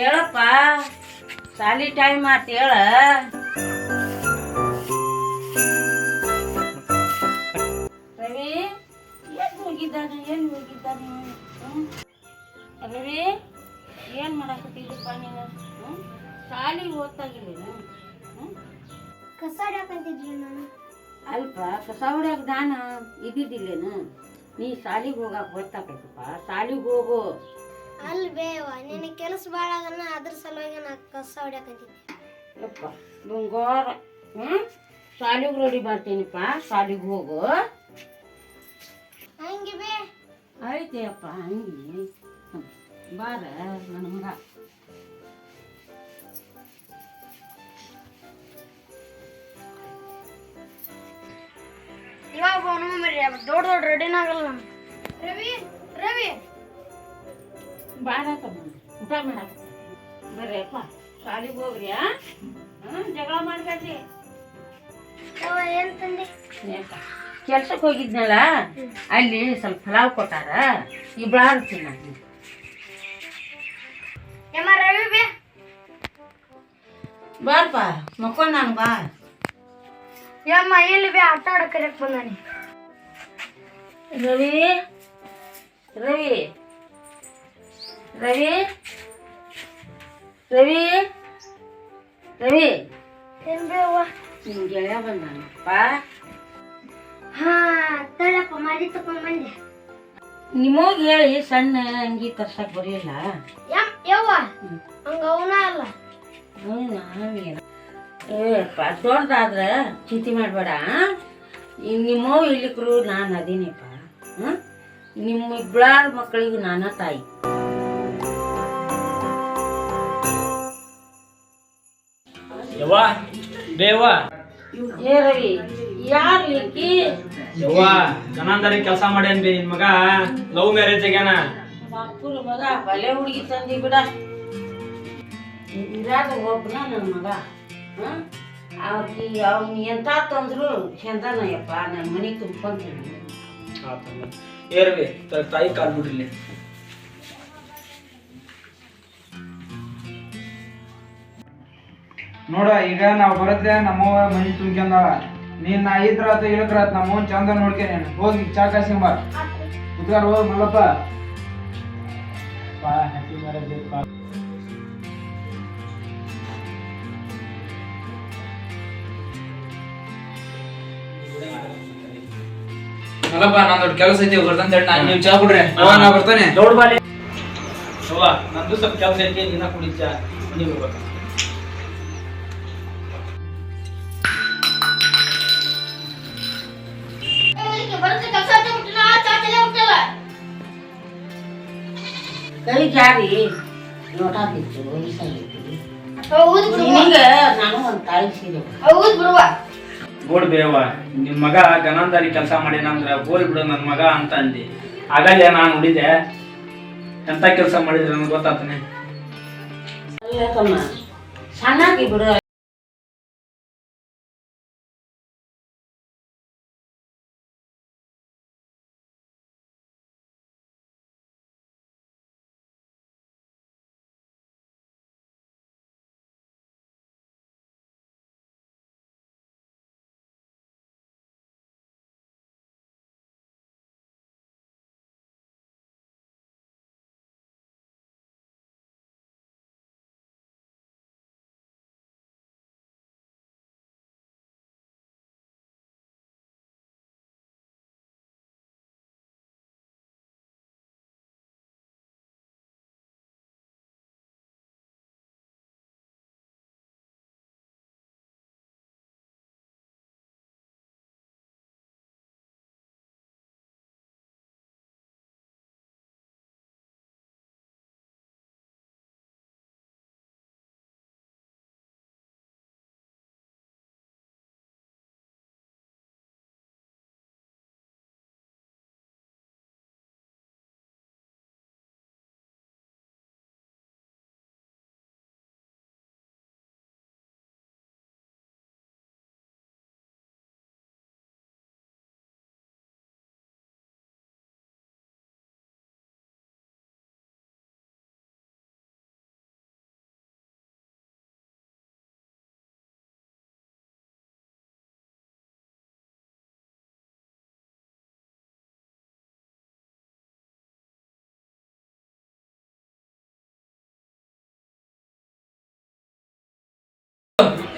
ಹೇಳಪ್ಪ. ಸಾಲಿ ಟೈಮ್ ಆತ್ ಹೇಳ. ರವಿ ಏನ್ ಹೋಗಿದ್ದಾನೆ ಏನ್ ಹೋಗಿದ್ದಾನೆ? ಹ್ಮ್? ರವಿ ಏನ್ ಮಾಡಕತ್ತಿದ್ದಪ್ಪ ನೀನು? ಸಾಲಿ ಓದ್ತಾಗಿಲ್ಲ ಕಸ ಹಾಕಂತಿದ್ರಿ ನಾನು? ಅಲ್ಪ ಕಸ ಹೊಡ್ಯಾಕ ದಾನ ಇದ್ದಿದ್ದಿಲ್ಲೇನು? ನೀ ಸಾಲಿಗೆ ಹೋಗಾಕ ಗೊತ್ತಾಕೈತಪ್ಪ ಸಾಲಿಗೆ ಹೋಗು. ಅಲ್ ಬೇವ ನಿನ್ನ ಕೆಲಸ ಭಾಳ ಅದನ್ನ ಅದ್ರ ಸಲುವಾಗಿ ನಾ ಕಸ ಹೊಡ್ಯಾಕಂತಿದ್ದೆ ಯಪ್ಪ ಬಂಗಾರ ಹ್ಞೂ ಶಾಲಿಗೆ ರೆಡಿ ಬರ್ತೀನಿಪ್ಪ ಸಾಲಿಗೆ ಹೋಗು. ಹಂಗೆ ಬೇ. ಐತೆ ಅಪ್ಪ ಹಂಗೆ. ಬಾರ ನನ್ನ ಮಗ. ಇವಾಗ ಮರಿ ದೊಡ್ಡ ದೊಡ್ಡ ರೆಡಿನಾಗಲ್ಲ ರವಿ ರವಿ. ಬಾರ ತಮ್ಮ ಊಟ ಮಾಡ ಬರ್ರಿ ಅಪ್ಪ. ಸಾಲಿಗೆ ಹೋಗ್ರಿ ಹ್ಞೂ ಜಗಳ ಮಾಡ್ಬೇಡ್ರಿ. ಏನ್ ತಂದೆ? ಕೆಲ್ಸಕ್ಕೆ ಹೋಗಿದ್ನಲ್ಲ ಅಲ್ಲಿ ಸ್ವಲ್ಪ ಪಲಾವ್ ಕೊಟ್ಟಾರ. ಇಬ್ಬಳಾರು ತಿನ್ನ ಯಮ್ಮ ರವಿ ಬೇ. ಬಾರಪ್ಪ ಮಕ್ಕೊಂಡ್ ನಾನು ಬಾ. ಯಮ್ಮ ಇಲ್ಲಿ ಬೇ ಆಟ ಆಡಕ್ಕೆ ಬಂದಾನೆ. ರವಿ ರವಿ. ರವಿ? ರವಿ? ರವಿ? ನಿಮ್ ಗೆಳೆಯ ಬಂದಾನಪ್ಪ. ಹಾ ತಳಪ್ಪ ಮಾಡಿ ತಕೊಂಡ್ ಬಂದೆ. ನಿಮಗ್ ಹೇಳಿ ಸಣ್ಣ ಅಂಗಿ ತರ್ಸಕ್ ಬರಲಿಲ್ಲ? ಯವ್ವ? ಹಂಗ ಅವನ ಅಲ್ಲ. ಏಪ್ಪ ದೊಡ್ಡದಾದ್ರ ಚಿಂತೆ ಮಾಡಬೇಡ ನಿಮ್ಮವ್ ಇಲ್ಲಿಕ್ರು ನಾನು ಅದೀನಿಪ್ಪ? ನಿಮ್ಮ ಇಬ್ಬಳ ಮಕ್ಕಳಿಗೂ ನಾನ ತಾಯಿ. ಯವ್ವ? ದೇವಾ ಏ ರವಿ ಯಾರು ಈಕಿ ಯವ್ವ ಜನಾಂದಾರಿ ಕೆಲಸ ಮಾಡ್ಯಾನ ಬೇ ನಿನ್ ಮಗ. ಲವ್ ಮ್ಯಾರೇಜ್ ಆಗ್ಯಾನ ಅಪ್ಪನ ಮಗ ಬಲೆ ಹುಡುಗಿ ತಂದಿ ಬಿಡ. ಇರಾದ ಒಬ್ಬನ ನನ್ನ ಮಗ? ಅವ್ಕಿ ಅವ್ನ ಎಂತ ತಂದ್ರು ಚಂದನಯ್ಯಪ್ಪ ನನ್ನ ಮನೆ ತುಂಬ್ಕೊಂತೀನಿ ಏರ್ವಿ ತಾಯಿ ಕಾಲ್ ಬಿಡ್ರಿ ನೋಡ ಈಗ ನಾವ್ ಬರುತ್ತೆ ನಮ್ಮವ್ವ ಮನಿ ತುಂಬ್ಕೊಂಡಾಳ. ನೀನ್ ನಾ ಇದ್ರ ಆತ ಇಳಕ್ರ ಆತ್ ನಮ್ಮವ್ವನ್ ಚಂದ ನೋಡ್ಕೇನೆ ಹೋಗಿ ಚಾ ಕಾಸಿಂಬ ಕುತ್ಕಾರ ಹೋಗಿ ಮಲ್ಲಪ್ಪ. ಮಲ್ಲಪ್ಪ ನಾನು ದೊಡ್ಡ ಕೆಲಸ ಐತಿ ಬರ್ದಂತ ಹೇಳಿ ನಾನು ನೀವು ಚಾ ಬಿಡ್ರಿ ಹೋಗ ನಾ ಬರ್ತಾನೆ. ದೌಡ್ ಬಾಲೆ. ನಂದು ಸ್ವಲ್ಪ ಕೆಲಸ ಐತಿ ದಿನ ಕುಡಿ ಚಾ ನೀವು ಹೋಗ್ಬೇಕು ಕೈ ಜಾರಿ ಲೋಟ ಬಿತ್ತು ಹೌದು ನಿನಗೆ ನಾನು ಒಂದು ತಾಯಿ ಸೀರೆ ಹೌದು ಬಿಡುವ. ಗೋಡ್ ಬೇವ ನಿಮ್ ಮಗ ಗನಾಂದಾರಿ ಕೆಲಸ ಮಾಡ್ಯಾನ ಅಂದ್ರ ಗೋಲ್ ಬಿಡು ನನ್ ಮಗ ಅಂತ ಅಂದಿ. ಆಗಲ್ಲ ನಾನು ನೋಡಿದೆ ಎಂತ ಕೆಲಸ ಮಾಡಿದ್ರೆ ನನಗೆ ಗೊತ್ತಾತನೆ? ಸಣ್ಣಾಗಿ ಬಿಡು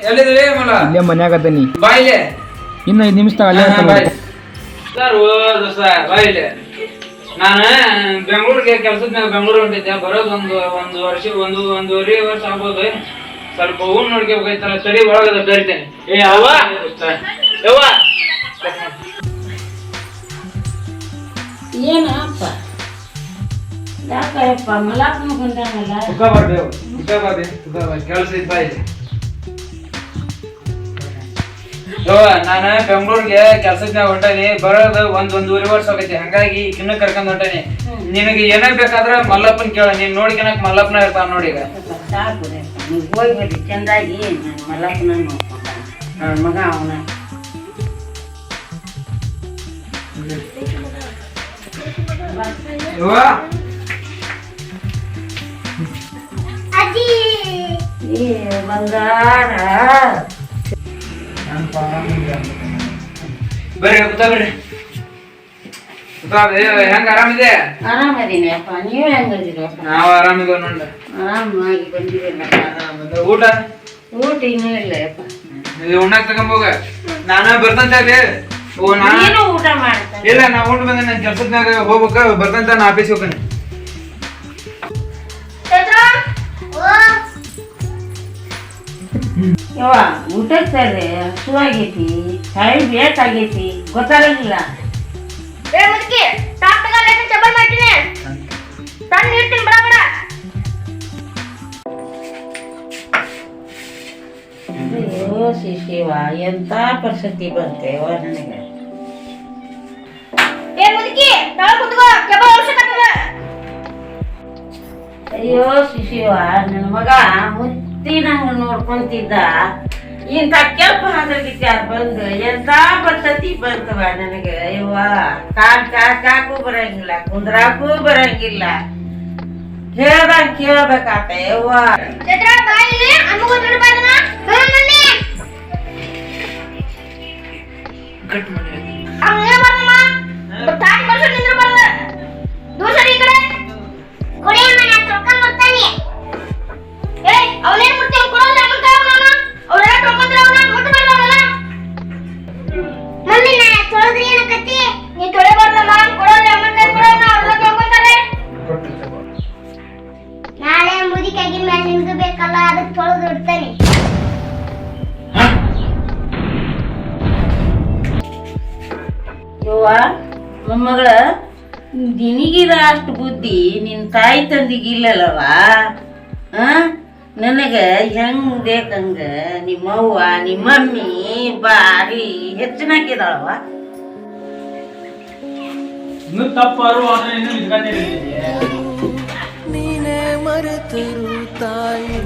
ಎಲ್ಲಿದ್ದೀವಿ ಮಲ? ಇಲ್ಲೇ ಮನ್ಯಾಗ ಅದನಿ. ಬಾಯಿಲೆ ಇನ್ನು ಐದು ನಿಮಿಷ ಅಲ್ಲೇ ಸರ್ ಓದು ಸರ್ ಬಾಯಿಲೆ ನಾನು ಬೆಂಗಳೂರಿಗೆ ಕೆಲಸದ ಮೇಲೆ ಬೆಂಗಳೂರು ಹೊಂಟಿದ್ದೆ. ಬರೋದು ಒಂದು ಒಂದು ವರ್ಷ ಒಂದು ಒಂದೂವರೆ ವರ್ಷ ಆಗ್ಬೋದು. ಸ್ವಲ್ಪ ಹೂವು ನೋಡ್ಕೋಬೇಕೈತಲ್ಲ ಸರಿ ಒಳಗದ ಬೇರ್ತೇನೆ. ಏ ಅವ್ವ ಯವ್ವ? ಏನಪ್ಪ? ಯಾಕಪ್ಪ ಮಲಾಪನ ಬಂದಾನಲ್ಲ ತುಕ ಬರ್ದೇವು ತುಕ ಬರ್ದೆ ತುಕ ಬರ್ ಕೆಲಸ ಇದ್ದ ನಾನು ಬೆಂಗಳೂರಿಗೆ ಕೆಲಸದ ಮ್ಯಾಗ ಹೊಂಟೇನಿ ಬರೋದು ಒಂದ್ ಒಂದೂವರೆ ವರ್ಷ ಆಗೈತಿ ಹಂಗಾಗಿ ಇನ್ನ ಕರ್ಕೊಂಡ್ ಹೊಂಟೇನಿ. ನಿನಗೆ ಏನೇ ಬೇಕಾದ್ರ ಮಲ್ಲಪ್ಪನ್ ಕೇಳ ನೀನ್ ನೋಡ್ಕೊಳಕ್ ಮಲ್ಲಪ್ಪನ ಇರ್ತಾನ ನೋಡಿ ಈಗ. ಸಾಕು ನೀವು ಚಂದಾಗಿ ಮಲ್ಲಪ್ಪನ ಮಲಪ್ಪನ ನೋಡ್ಕೊಂಡ ನನ್ನ ಮಗ ಅವನ. ಬಂಗಾರ. ಬರ್ರಿ ಕೂತ ಬರ್ರಿ. ಹೆಂಗ ಆರಾಮಿದೆ ಆರಾಮದೀನಿ ಅಪ್ಪ ನೀವು ಹೆಂಗದಿರಪ್ಪ ನಾವು ಆರಾಮಿದ್ದೇವೆ ನೋಡ್ರಿ. ಆರಾಮಾಗಿ. ಊಟ? ಊಟ ಇನ್ನೂ ಇಲ್ಲ ಅಪ್ಪ ಇದು ಉಣ್ಣಾಕ್ ತಗೊಂಬೋಗ ನಾನ ಬರ್ತಂತ ಓ ನಾನು ಊಟ ಮಾಡ್ತಾನೆ ಇಲ್ಲ ನಾ ಉಂಟು ಬಂದೆ ನನ್ನ ಕೆಲ್ಸದ ಹೋಗ್ಬೇಕ ಬರ್ತಂತ ನಾ ಆಫೀಸ್ ಹೋಗ್ತಾನೆ. ಯವ್ವ ಊಟಕ್ಕೆ ತರ್ರಿ ಹಸುವಾಗೈತಿ ಟೈಮ್ ಬೇಕಾಗೈತಿ ಗೊತ್ತಾಗಂಗಿಲ್ಲ. ಏ ಮುದುಕಿ ಟಾಪ್ ಲೇಖನ ಚಪ್ಪಲ್ ಮಾಡ್ತೀನಿ. ತಂದು ನೀಡ್ತೀನಿ ಬಡ ಬಡ. ಅಯ್ಯೋ ಶಿಶಿವ ಎಂತ ಪರಿಸ್ಥಿತಿ ಬಂತೇವ ನನಗೆ? ಏ ಮುದುಕಿ ತಗೊಳ್ ಕುತ್ಕೋ ಕೆಬ್ಬ ಅವಶ್ಯಕತೆ ಅಯ್ಯೋ ಶಿಶಿವ ನನ್ನ ಮಗ ಮುತ್ತಿನಂಗ ನೋಡ್ಕೊಂತಿದ್ದ. ಇಂಥ ಕೆಂಪು ಹಾದ್ರಗಿತ್ಯಾರ ಬಂದು ಎಂತ ಬರ್ತತಿ ಬಂತವ ನನಗೆ? ಅಯ್ಯವ್ವ ಕಾಲ್ ಕಾಕಾಕು ಬರಂಗಿಲ್ಲ ಕುಂದ್ರಾಕು ಬರಂಗಿಲ್ಲ. ಹೇಳ್ದಂಗ ಕೇಳ್ಬೇಕಾತ ಯವ್ವ. ಕಟ್ ಮಾಡಿ ಮುದಿಕಾಗಿ ಮ್ಯಾಲ ನಿಮ್ಗೆ ಬೇಕಲ್ಲ ಅದಕ್ಕೆ ತೊಳೆದು ಇಡ್ತಾನೆ. ಯವ್ವ ಮೊಮ್ಮಗಳ ನಿನಗಿರ ಅಷ್ಟು ಬುದ್ಧಿ ನಿನ್ನ ತಾಯಿ ತಂದಿಗೆ ಇಲ್ಲಲ್ಲವ ನನಗೆ ಹೆಂಗ್ ಬೇಕಂಗ ನಿಮ್ಮವ್ವ ನಿಮ್ಮಮ್ಮಿ ಬಾರಿ ಹೆಚ್ಚಿನಾಕಿದಾಳವ ಇನ್ನು ತಪ್ಪಾರು ಆದ್ರೆ ಇನ್ನು ಇರ್ತೀನಿ. ನೀನೇ ಮರೆತರು ತಾಯಿ